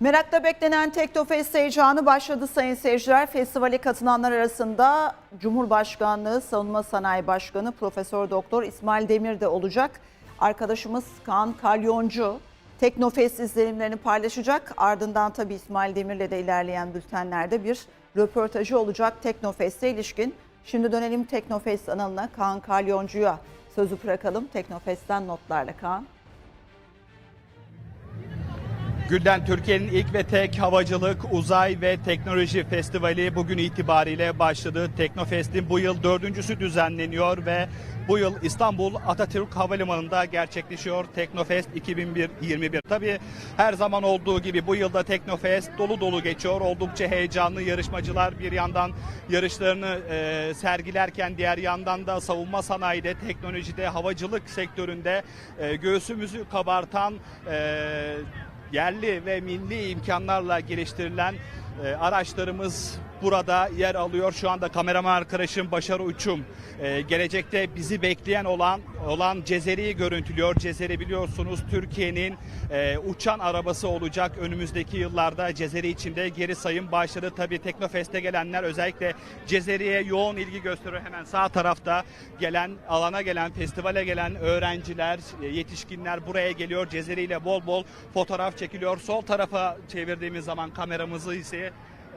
Merakla beklenen Teknofest heyecanı başladı sayın seyirciler. Festivale katılanlar arasında Cumhurbaşkanlığı Savunma Sanayi Başkanı Profesör Doktor İsmail Demir de olacak. Arkadaşımız Kaan Kalyoncu Teknofest izlenimlerini paylaşacak. Ardından tabii İsmail Demir'le de ilerleyen bültenlerde bir röportajı olacak Teknofest'e ilişkin. Şimdi dönelim Teknofest analına Kaan Kalyoncu'ya sözü bırakalım. Teknofest'ten notlarla Kaan. Gülden Türkiye'nin ilk ve tek havacılık, uzay ve teknoloji festivali bugün itibariyle başladı. Teknofest'in bu yıl dördüncüsü düzenleniyor ve bu yıl İstanbul Atatürk Havalimanı'nda gerçekleşiyor Teknofest 2021. Tabii her zaman olduğu gibi bu yılda Teknofest dolu dolu geçiyor. Oldukça heyecanlı yarışmacılar bir yandan yarışlarını e, sergilerken diğer yandan da savunma sanayide, teknolojide, havacılık sektöründe e, göğsümüzü kabartan e, yerli ve milli imkanlarla geliştirilen e, araçlarımız burada yer alıyor. Şu anda kameraman arkadaşım Başar Uçum e, gelecekte bizi bekleyen olan olan Cezeri'yi görüntülüyor. Cezeri biliyorsunuz Türkiye'nin e, uçan arabası olacak önümüzdeki yıllarda Cezeri içinde geri sayım başladı. Tabii Teknofest'e gelenler özellikle Cezeri'ye yoğun ilgi gösteriyor. Hemen sağ tarafta gelen alana gelen festivale gelen öğrenciler, e, yetişkinler buraya geliyor. Cezeri ile bol bol fotoğraf çekiliyor. Sol tarafa çevirdiğimiz zaman kameramızı ise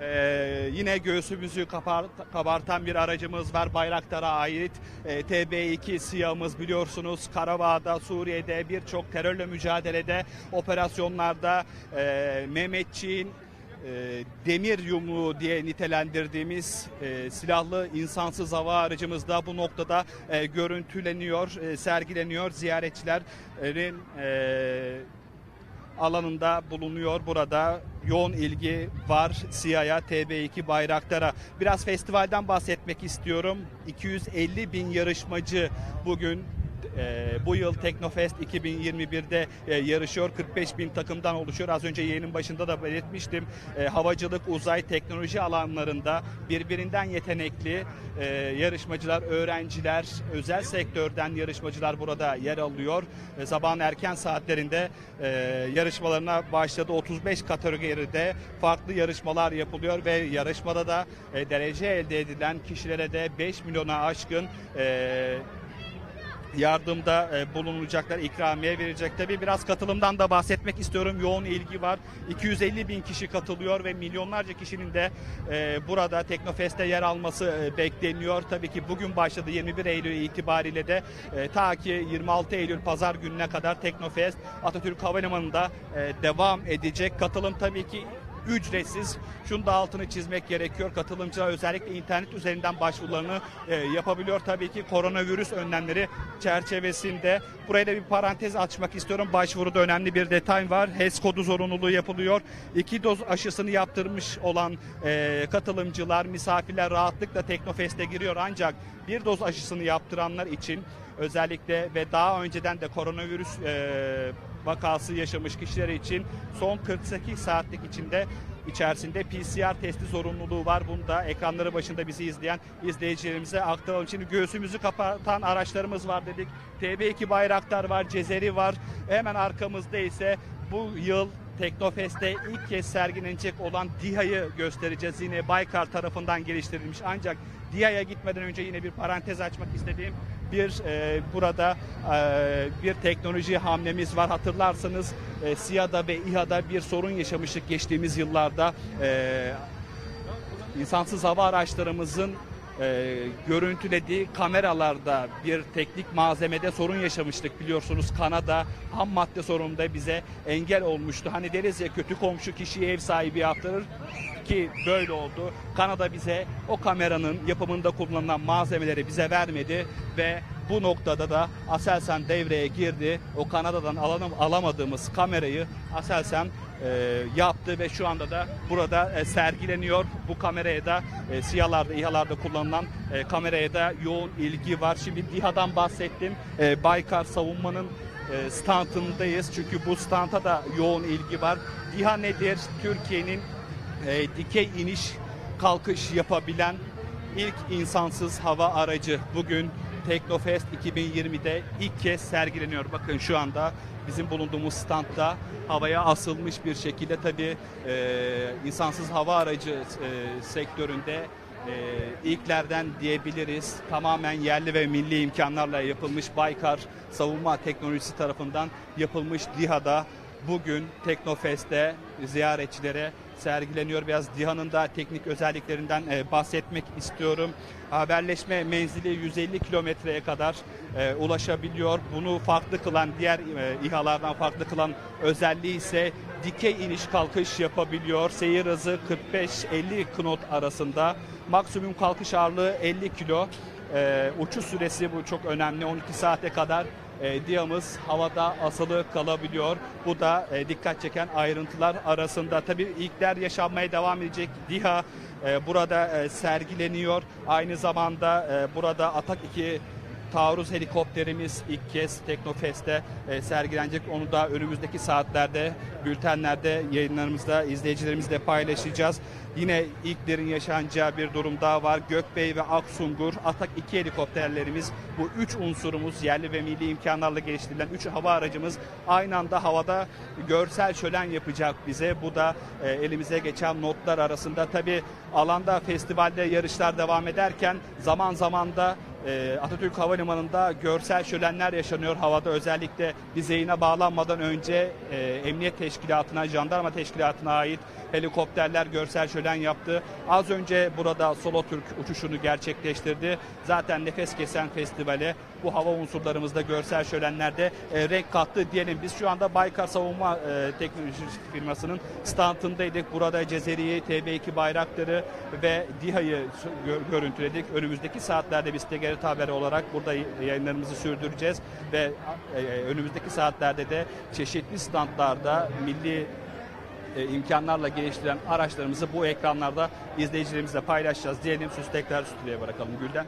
ee, yine göğsümüzü kapar, kabartan bir aracımız var. Bayraktar'a ait e, TB2 siyahımız biliyorsunuz. Karabağ'da, Suriye'de birçok terörle mücadelede, operasyonlarda e, Mehmetçiğin e, demir yumruğu diye nitelendirdiğimiz e, silahlı insansız hava aracımız da bu noktada e, görüntüleniyor, e, sergileniyor. Ziyaretçilerin e, alanında bulunuyor burada. Yoğun ilgi var SİHA'ya, TB2 Bayraktar'a. Biraz festivalden bahsetmek istiyorum. 250 bin yarışmacı bugün e, bu yıl Teknofest 2021'de e, yarışıyor. 45 bin takımdan oluşuyor. Az önce yayının başında da belirtmiştim. E, havacılık, uzay, teknoloji alanlarında birbirinden yetenekli e, yarışmacılar, öğrenciler, özel sektörden yarışmacılar burada yer alıyor. E, sabahın erken saatlerinde e, yarışmalarına başladı. 35 kategoride farklı yarışmalar yapılıyor ve yarışmada da e, derece elde edilen kişilere de 5 milyona aşkın e, yardımda e, bulunacaklar, ikramiye verecek. Tabii biraz katılımdan da bahsetmek istiyorum. Yoğun ilgi var. 250 bin kişi katılıyor ve milyonlarca kişinin de e, burada Teknofest'te yer alması e, bekleniyor. Tabii ki bugün başladı 21 Eylül itibariyle de ta ki 26 Eylül pazar gününe kadar Teknofest Atatürk Havalimanı'nda devam edecek. Katılım tabii ki ücretsiz. Şunu da altını çizmek gerekiyor. Katılımcılar özellikle internet üzerinden başvurularını e, yapabiliyor. Tabii ki koronavirüs önlemleri çerçevesinde. Buraya da bir parantez açmak istiyorum. Başvuruda önemli bir detay var. HES kodu zorunluluğu yapılıyor. İki doz aşısını yaptırmış olan e, katılımcılar, misafirler rahatlıkla Teknofest'e giriyor. Ancak bir doz aşısını yaptıranlar için özellikle ve daha önceden de koronavirüs e, vakası yaşamış kişiler için son 48 saatlik içinde içerisinde PCR testi zorunluluğu var. Bunu da ekranları başında bizi izleyen izleyicilerimize aktaralım. Şimdi göğsümüzü kapatan araçlarımız var dedik. TB2 Bayraktar var, Cezeri var. Hemen arkamızda ise bu yıl Teknofest'te ilk kez sergilenecek olan DİHA'yı göstereceğiz. Yine Baykar tarafından geliştirilmiş. Ancak DİHA'ya gitmeden önce yine bir parantez açmak istediğim bir e, burada e, bir teknoloji hamlemiz var. Hatırlarsanız e, SİHA'da ve İHA'da bir sorun yaşamıştık geçtiğimiz yıllarda. E, insansız hava araçlarımızın e, görüntülediği kameralarda bir teknik malzemede sorun yaşamıştık biliyorsunuz Kanada ham madde sorununda bize engel olmuştu. Hani deriz ya kötü komşu kişiyi ev sahibi yaptırır ki böyle oldu. Kanada bize o kameranın yapımında kullanılan malzemeleri bize vermedi ve bu noktada da Aselsan devreye girdi. O Kanada'dan alanım, alamadığımız kamerayı Aselsan e, yaptı ve şu anda da burada e, sergileniyor. Bu kameraya da e, SİHA'larda, İHA'larda kullanılan e, kameraya da yoğun ilgi var. Şimdi DİHA'dan bahsettim. E, Baykar Savunma'nın e, standındayız. Çünkü bu standa da yoğun ilgi var. DİHA nedir? Türkiye'nin e, dikey iniş kalkış yapabilen ilk insansız hava aracı. Bugün Teknofest 2020'de ilk kez sergileniyor. Bakın şu anda bizim bulunduğumuz standta havaya asılmış bir şekilde tabii e, insansız hava aracı e, sektöründe e, ilklerden diyebiliriz. Tamamen yerli ve milli imkanlarla yapılmış Baykar savunma teknolojisi tarafından yapılmış DİHA'da bugün Teknofest'te ziyaretçilere sergileniyor. Biraz DİHA'nın da teknik özelliklerinden e, bahsetmek istiyorum. Haberleşme menzili 150 kilometreye kadar e, ulaşabiliyor. Bunu farklı kılan diğer e, İHA'lardan farklı kılan özelliği ise dikey iniş kalkış yapabiliyor. Seyir hızı 45-50 knot arasında. Maksimum kalkış ağırlığı 50 kilo. E, uçuş süresi bu çok önemli. 12 saate kadar e, DİHA'mız havada asılı kalabiliyor. Bu da e, dikkat çeken ayrıntılar arasında. Tabii ilkler yaşanmaya devam edecek. DİHA e, burada e, sergileniyor. Aynı zamanda e, burada Atak 2 taarruz helikopterimiz ilk kez Teknofest'te e, sergilenecek. Onu da önümüzdeki saatlerde, bültenlerde, yayınlarımızda izleyicilerimizle paylaşacağız. Yine ilklerin yaşanacağı bir durum daha var. Gökbey ve Aksungur, Atak 2 helikopterlerimiz bu üç unsurumuz yerli ve milli imkanlarla geliştirilen üç hava aracımız aynı anda havada görsel şölen yapacak bize. Bu da e, elimize geçen notlar arasında. Tabi alanda festivalde yarışlar devam ederken zaman zaman da e, Atatürk Havalimanı'nda görsel şölenler yaşanıyor havada. Özellikle dizeyine bağlanmadan önce e, Emniyet Teşkilatı'na, Jandarma Teşkilatı'na ait helikopterler görsel şölen yaptı. Az önce burada Solo Türk uçuşunu gerçekleştirdi. Zaten nefes kesen festivale bu hava unsurlarımızda görsel şölenlerde e, renk kattı diyelim. Biz şu anda Baykar Savunma e, Teknoloji firmasının standındaydık. Burada Cezeri'yi, TB2 bayrakları ve DİHA'yı gö- görüntüledik. Önümüzdeki saatlerde biz TGRT Haberi olarak burada yayınlarımızı sürdüreceğiz ve e, önümüzdeki saatlerde de çeşitli standlarda milli e, imkanlarla geliştirilen araçlarımızı bu ekranlarda izleyicilerimizle paylaşacağız diyelim. Sözü tekrar stüdyoya bırakalım Gülden.